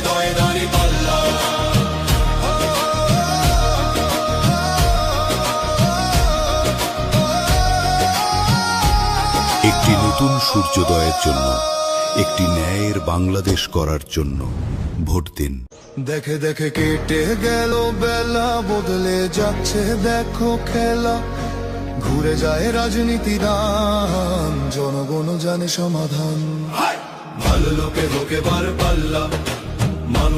হৃদয়ে দাড়ি পাল্লা একটি নতুন সূর্যোদয়ের জন্য একটি ন্যায়ের বাংলাদেশ করার জন্য ভোট দিন। দেখে দেখে কেটে গেল বেলা বদলে যাচ্ছে দেখো খেলা। ঘুরে যায় রাজনীতি দান জনগণ জানে সমাধান। ভালো লোকে লোকে বার পাল্লা।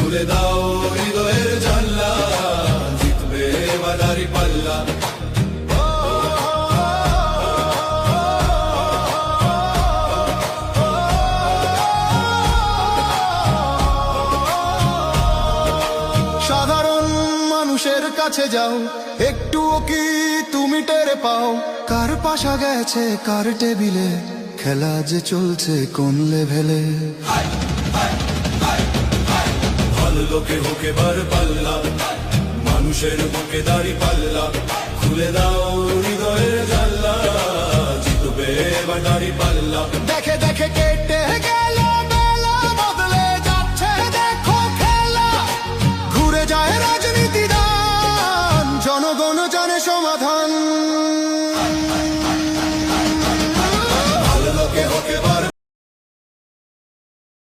খুলে দাও হৃদয়ের জানলা জিতবে দাঁড়ি পাল্লা। সাধারণ মানুষের কাছে যাও একটুও কি তুমি টেরে পাও? কার পাশা গেছে কার টেবিলে? খেলা যে চলছে কোন লেভেলে ভালো লোকে হোকে বার পাল্লা, মানুষের বুকে দাড়ি পাল্লা, খুলে দাও হৃদয়ের জাল্লা, জিতবে এবার দাড়ি পাল্লা। দেখে দেখে গেল